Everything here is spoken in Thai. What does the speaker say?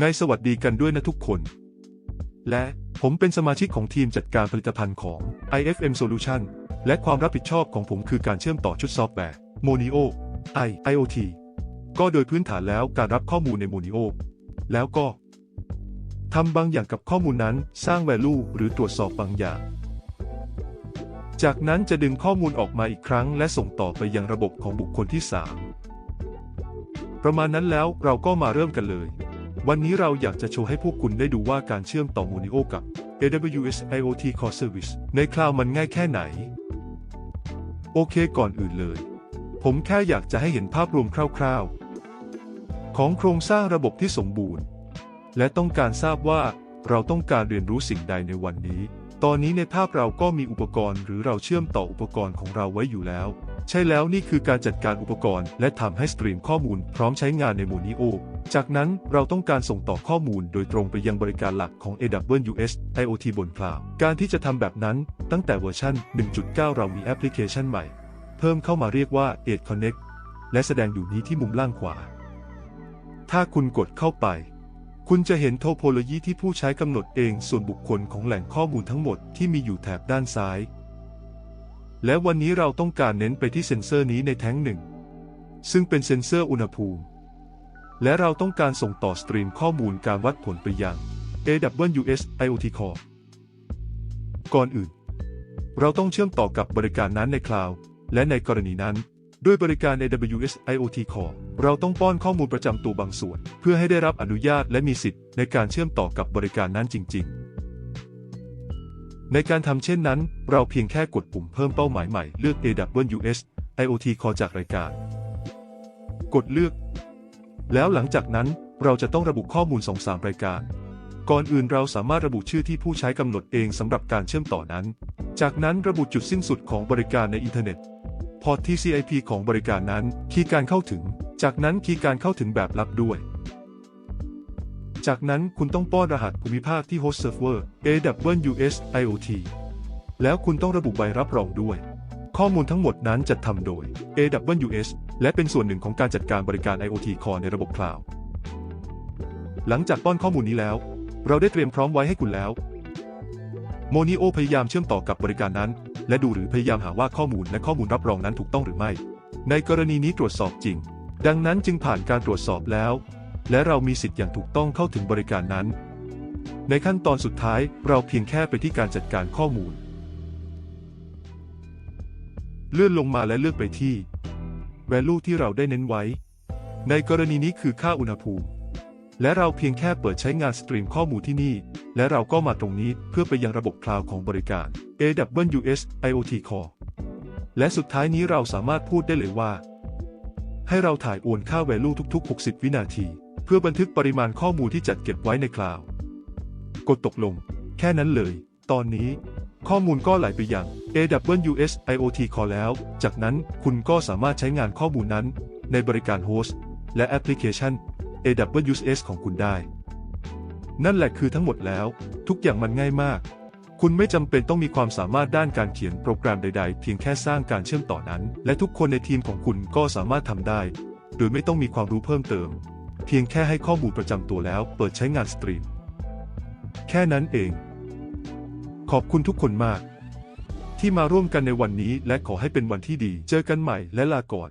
ไงสวัสดีกันด้วยนะทุกคน และผมเป็นสมาชิกของทีมจัดการผลิตภัณฑ์ของ IFM Solution และความรับผิดชอบของผมคือการเชื่อมต่อชุดซอฟต์แวร์ Monio I IoT ก็โดยพื้นฐานแล้วการรับข้อมูลใน Monio แล้วก็ทำบางอย่างกับข้อมูลนั้นสร้าง value หรือตรวจสอบบางอย่าง จากนั้นจะดึงข้อมูลออกมาอีกครั้ง และส่งต่อไปยังระบบของบุคคลที่ 3 ประมาณนั้นแล้วเราก็มาเริ่มกันเลย วันนี้เราอยากจะโชว์ให้พวกคุณได้ดูว่าการเชื่อมต่อ Monio กับ AWS IoT Core Service ในคลาวด์มันง่ายแค่ไหน โอเคก่อนอื่นเลย ผมแค่อยากจะให้เห็นภาพรวมคร่าวๆ ของโครงสร้างระบบที่สมบูรณ์ และต้องการทราบว่าเราต้องการเรียนรู้สิ่งใดในวันนี้ ตอนนี้ในภาพเราก็มีอุปกรณ์หรือเราเชื่อมต่ออุปกรณ์ของเราไว้อยู่แล้ว ใช่แล้วนี่คือการจัดการอุปกรณ์ และทำให้สตรีมข้อมูลพร้อมใช้งานใน Monio จากนั้นเราต้องการส่งต่อข้อมูลโดยตรงไปยังบริการหลักของ AWS IoT บนคลาวด์การที่จะทำแบบนั้นตั้งแต่เวอร์ชัน 1.9 เรามีแอปพลิเคชันใหม่ เพิ่มเข้ามาเรียกว่า Edge Connect และแสดงอยู่นี้ที่มุมล่างขวา ถ้าคุณกดเข้าไป คุณจะเห็นโทโพโลยีที่ผู้ใช้กำหนดเองส่วนบุคคลของแหล่งข้อมูลทั้งหมดที่มีอยู่แถบด้านซ้าย และวันนี้เราต้องการเน้นไปที่เซ็นเซอร์นี้ในแท้งหนึ่งซึ่งเป็นเซ็นเซอร์อุณหภูมิ และเราต้องการส่งต่อสตรีมข้อมูลการวัดผลไปยัง AWS IoT Core ก่อนอื่น เราต้องเชื่อมต่อกับบริการนั้นในคลาวด์และในกรณีนั้น ด้วยบริการ AWS IoT Core เราต้องป้อนข้อมูลประจำตัวบางส่วน เพื่อให้ได้รับอนุญาตและมีสิทธิ์ในการเชื่อมต่อกับบริการนั้นจริง ๆ ในการทำเช่นนั้น เราเพียงแค่กดปุ่มเพิ่มเป้าหมายใหม่เลือก AWS IoT Core จากรายการ กดเลือก แล้วหลังจากนั้นเราจะต้องระบุข้อมูล2-3รายการ ก่อนอื่นเราสามารถระบุชื่อที่ผู้ใช้กำหนดเองสำหรับการเชื่อมต่อนั้น จากนั้นระบุจุดสิ้นสุดของบริการในอินเทอร์เน็ต พอร์ต TCP ของบริการนั้น คีย์การเข้าถึง จากนั้นคีย์การเข้าถึงแบบลับด้วย จากนั้นคุณต้องป้อนรหัสภูมิภาคที่ Host Server AWS IoT แล้วคุณต้องระบุใบรับรองด้วย ข้อมูลทั้งหมดนั้นจัดทำโดย AWS และเป็นส่วนหนึ่งของการจัดการบริการ IoT Core ในระบบคลาวด์หลังจากป้อนข้อมูลนี้แล้ว เราได้เตรียมพร้อมไว้ให้คุณแล้วโมนิโอพยายามเชื่อมต่อกับบริการนั้น และดูหรือพยายามหาว่าข้อมูลและข้อมูลรับรองนั้นถูกต้องหรือไม่ ในกรณีนี้ตรวจสอบจริง ดังนั้นจึงผ่านการตรวจสอบแล้ว และเรามีสิทธิ์อย่างถูกต้องเข้าถึงบริการนั้น ในขั้นตอนสุดท้ายเราเพียงแค่ไปที่การจัดการข้อมูล เลื่อนลงมาและเลือกไปที่ value ที่เราได้เน้นไว้ ในกรณีนี้คือค่าอุณหภูมิ และเราเพียงแค่เปิดใช้งานสตรีมข้อมูลที่นี่ และเราก็มาตรงนี้เพื่อไปยังระบบคลาวด์ของบริการ AWS IoT Core และสุดท้ายนี้เราสามารถพูดได้เลยว่า ให้เราถ่ายโอนค่า value ทุก ๆ 60 วินาที เพื่อบันทึกปริมาณข้อมูลที่จัดเก็บไว้ในคลาวด์กดตกลง แค่นั้นเลย ตอนนี้ ข้อมูลก็ไหลไปยัง AWS IoT Core แล้ว จากนั้นคุณก็สามารถใช้งานข้อมูลนั้น ในบริการโฮสต์และแอปพลิเคชัน AWS ของคุณได้ นั่นแหละคือทั้งหมดแล้ว ทุกอย่างมันง่ายมาก คุณไม่จำเป็นต้องมีความสามารถด้านการเขียนโปรแกรมใด ๆ เพียงแค่สร้างการเชื่อมต่อนั้น และทุกคนในทีมของคุณก็สามารถทำได้ โดยไม่ต้องมีความรู้เพิ่มเติม เพียงแค่ให้ข้อมูลประจำตัวแล้ว เปิดใช้งานสตรีม แค่นั้นเอง ขอบคุณทุกคนมาก ที่มาร่วมกันในวันนี้และขอให้เป็นวันที่ดี เจอกันใหม่และลาก่อน